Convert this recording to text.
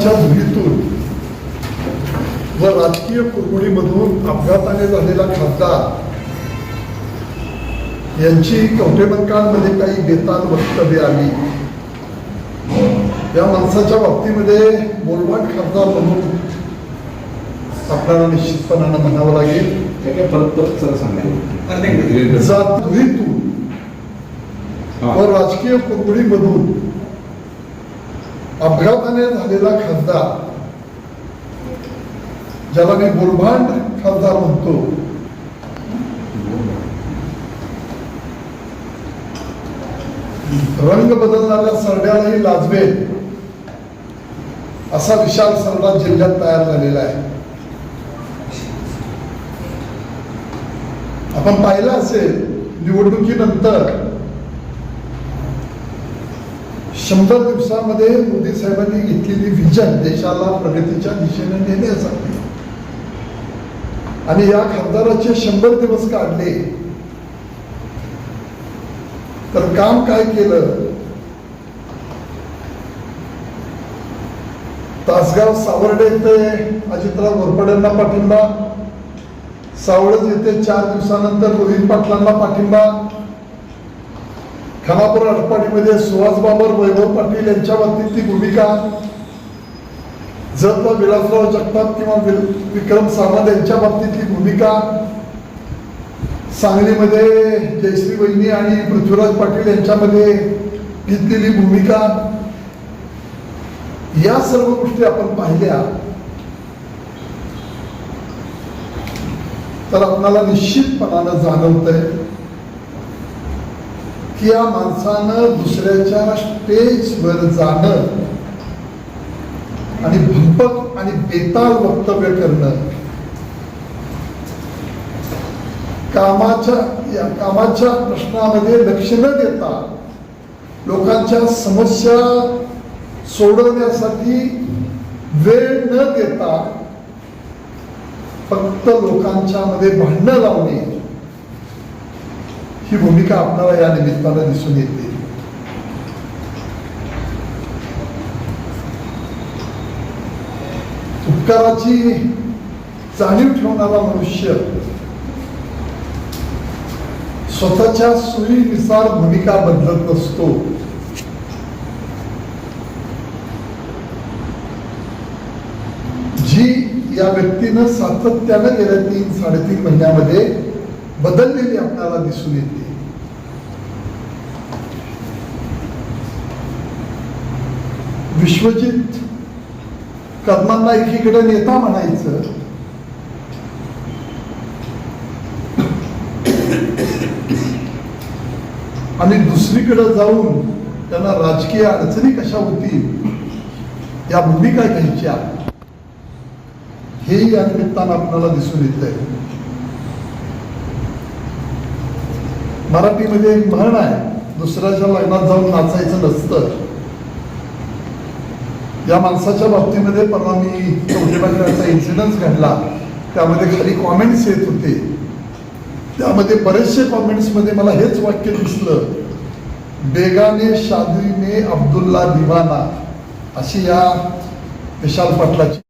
च्या धुळीतून व राजकीय कुरमुडीमधून अपघाताने झालेला खासदार यांची कवटेमंकांमध्ये काही बेताल वक्तव्य आली. या माणसाच्या बाबतीमध्ये बोलवाट खासदार म्हणून आपल्याला निश्चितपणानं म्हणावं लागेल. परत परत सर सांगा. जात धुळीतून व राजकीय कुरमुडीमधून अपघाताने झालेला खासदार ज्याला मी गुलभांड खासदार म्हणतो. रंग बदलणाऱ्या सरड्यालाही लाजवेल. असा विशाल सरडा जिल्ह्यात तयार झालेला आहे. आपण पाहिलं असेल निवडणुकीनंतर शंभर दिवसामध्ये मोदी साहेबांनी घेतलेली विजन देशाला प्रगतीच्या दिशेने नेण्यासाठी आणि या खासदाराचे शंभर दिवस काढले. तर काम काय केलं? तासगाव सावर्डे येथे अजितराव घोरपड्यांना पाठिंबा. सावळज येथे चार दिवसानंतर रोहित पाटलांना पाठिंबा. खानापूर आटपाडीमध्ये सुहास बाबर वैभव पाटील यांच्या बाबतीत ती भूमिका. जत विलासराव जगताप किंवा विक्रम सामंत यांच्या बाबतीतली भूमिका. सांगलीमध्ये जयश्री वहिनी आणि पृथ्वीराज पाटील यांच्यामध्ये घेतलेली भूमिका. या सर्व गोष्टी आपण पाहिल्या. तर आपणाला निश्चितपणानं आहे की या माणसानं दुसऱ्याच्या स्टेजवर जाणं आणि भंपक आणि बेताल वक्तव्य करणं. कामाच्या या कामाच्या प्रश्नामध्ये लक्ष न देता लोकांच्या समस्या सोडवण्यासाठी वेळ न देता फक्त लोकांच्या मध्ये भांडणं लावणे. ही भूमिका आपल्याला या निमित्तानं दिसून येते. उपकाराची जाणीव ठेवणारा मनुष्य स्वतःच्या सोयीनुसार भूमिका बदलत नसतो. जी या व्यक्तीनं सातत्यानं गेल्या तीन साडेतीन महिन्यामध्ये बदललेली आपल्याला दिसून येते. विश्वजित कदमांना एकीकडे नेता म्हणायचं. आणि दुसरीकडे जाऊन त्यांना राजकीय अडचणी कशा होतील या भूमिका घ्यायच्या. हेही या निमित्तानं आपल्याला दिसून येत आहे मराठीमध्ये एक म्हण आहे दुसऱ्याच्या लग्नात जाऊन नाचायचं नसतं. या माणसाच्या बाबतीमध्ये परवा मी चौथीबागेचा इन्सिडन्स घडला. त्यामध्ये खाली कॉमेंट्स येत होते. त्यामध्ये बरेचसे कॉमेंट्समध्ये मला हेच वाक्य दिसलं. बेगाने शादी अब्दुल्ला दिवाना अशी या विशाल पाटलाची